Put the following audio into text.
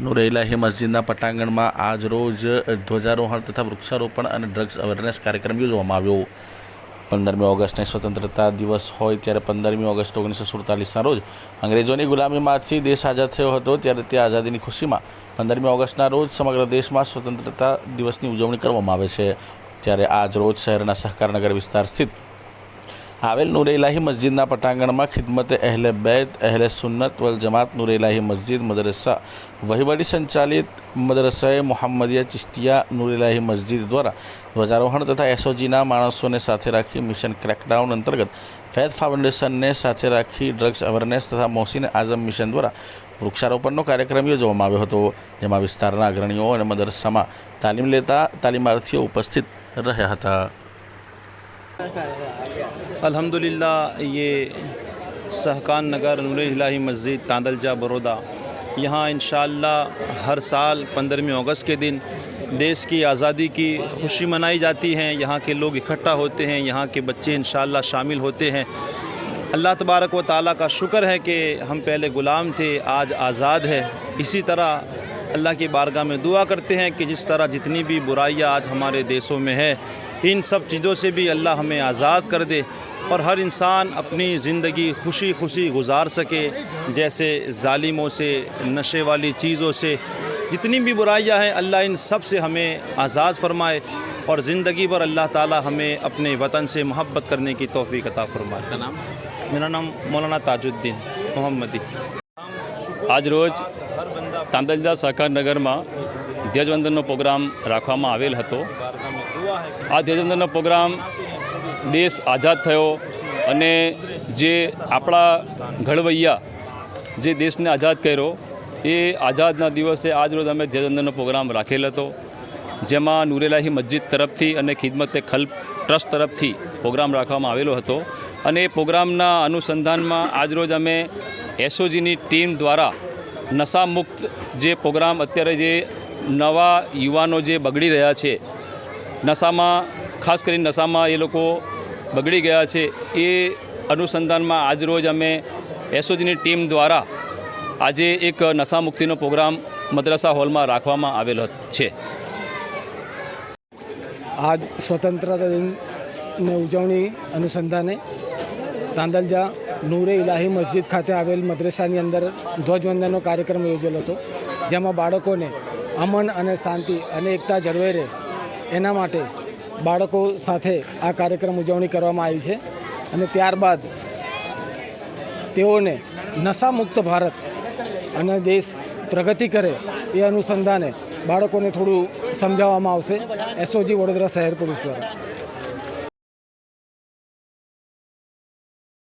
નૂરે ઇલાહી મસ્જિદના પટાંગણમાં આજ રોજ ધ્વજારોહણ તથા વૃક્ષારોપણ અને ડ્રગ્સ અવેરનેસ કાર્યક્રમ યોજવામાં આવ્યો. પંદરમી ઓગસ્ટને સ્વતંત્રતા દિવસ હોય ત્યારે પંદરમી ઓગસ્ટ ઓગણીસો સુડતાલીસના રોજ અંગ્રેજોની ગુલામીમાંથી દેશ આઝાદ થયો હતો ત્યારે તે આઝાદીની ખુશીમાં પંદરમી ઓગસ્ટના રોજ સમગ્ર દેશમાં સ્વતંત્રતા દિવસની ઉજવણી કરવામાં આવે છે. ત્યારે આજ રોજ શહેરના સહકારનગર વિસ્તાર સ્થિત આવેલ નુરેલાહી મસ્જિદના પટાંગણમાં ખિદમતે અહેલે બેત અહેલે સુન્નત વલ જમાત નુરેલાહી મસ્જિદ મદરસા વહીવટી સંચાલિત મદરસાએ મોહમ્મદિયા ચિસ્તિયા નુરેલાહી મસ્જિદ દ્વારા ધ્વજારોહણ તથા એસઓજીના માણસોને સાથે રાખી મિશન ક્રેકડાઉન અંતર્ગત ફેથ ફાઉન્ડેશનને સાથે રાખી ડ્રગ્સ અવેરનેસ તથા મોહસિન આઝમ મિશન દ્વારા વૃક્ષારોપણનો કાર્યક્રમ યોજવામાં આવ્યો હતો, જેમાં વિસ્તારના અગ્રણીઓ અને મદરસામાં તાલીમ લેતા તાલીમાર્થીઓ ઉપસ્થિત રહ્યા હતા। الحمدللہ، یہ سہکان نگر نور الہی مسجد تاندلجہ برودہ یہاں انشاءاللہ ہر سال پندرہویں اگست کے دن دیش کی آزادی کی خوشی منائی جاتی ہیں یہاں کے لوگ اکٹھا ہوتے ہیں، یہاں کے بچے انشاءاللہ شامل ہوتے ہیں۔ اللہ تبارک و تعالیٰ کا شکر ہے کہ ہم پہلے غلام تھے، آج آزاد ہے۔ اسی طرح اللہ کی بارگاہ میں دعا کرتے ہیں کہ جس طرح جتنی بھی برائیاں آج ہمارے دیسوں میں ہے ان سب چیزوں سے بھی اللہ ہمیں آزاد کر دے اور ہر انسان اپنی زندگی خوشی خوشی گزار سکے جیسے ظالموں سے نشے والی چیزوں سے۔ جتنی بھی برائیاں ہیں اللہ ان سب سے ہمیں آزاد فرمائے اور زندگی پر اللہ تعالی ہمیں اپنے وطن سے محبت کرنے کی توفیق عطا فرمائے۔ میرا نام مولانا تاج الدین محمدی۔ آج روز સહકાર નગરમાં ધ્વજવંદનનો પ્રોગ્રામ રાખવામાં આવેલ હતો. આ ધ્વજવંદનનો પ્રોગ્રામ દેશ આઝાદ થયો અને જે આપણા ઘડવૈયા જે દેશને આઝાદ કર્યો, એ આઝાદના દિવસે આજ રોજ અમે ધ્વજવંદનનો પ્રોગ્રામ રાખેલ હતો. જેમાં નુરેલાહી મસ્જિદ તરફથી અને ખિદમતે ખલ્પ ટ્રસ્ટ તરફથી પ્રોગ્રામ રાખવામાં આવેલો હતો. અને એ પ્રોગ્રામના અનુસંધાનમાં આજરોજ અમે એસઓજીની ટીમ દ્વારા નશામુક્ત જે પ્રોગ્રામ અત્યારે જે નવા યુવાનો જે બગડી રહ્યા છે, નશામાં, ખાસ કરીને નશામાં એ લોકો બગડી ગયા છે, એ અનુસંધાનમાં આજરોજ અમે એસઓજીની ટીમ દ્વારા આજે એક નશામુક્તિનો પ્રોગ્રામ મદ્રસા હોલમાં રાખવામાં આવેલો છે. આજ સ્વતંત્રતા દિનની ઉજવણી અનુસંધાને તાંદલજા નૂરે ઇલાહી મસ્જિદ ખાતે આવેલ મદ્રેસાની અંદર ધ્વજવંદનનો કાર્યક્રમ યોજેલો હતો, જેમાં બાળકોને અમન અને શાંતિ અને એકતા જળવાઈ રહે એના માટે બાળકો સાથે આ કાર્યક્રમ ઉજવણી કરવામાં આવી છે અને ત્યારબાદ તેઓને નશામુક્ત ભારત અને દેશ પ્રગતિ કરે એ અનુસંધાને બાળકોને થોડું સમજાવવામાં આવશે, એસઓજી વડોદરા શહેર પોલીસ દ્વારા.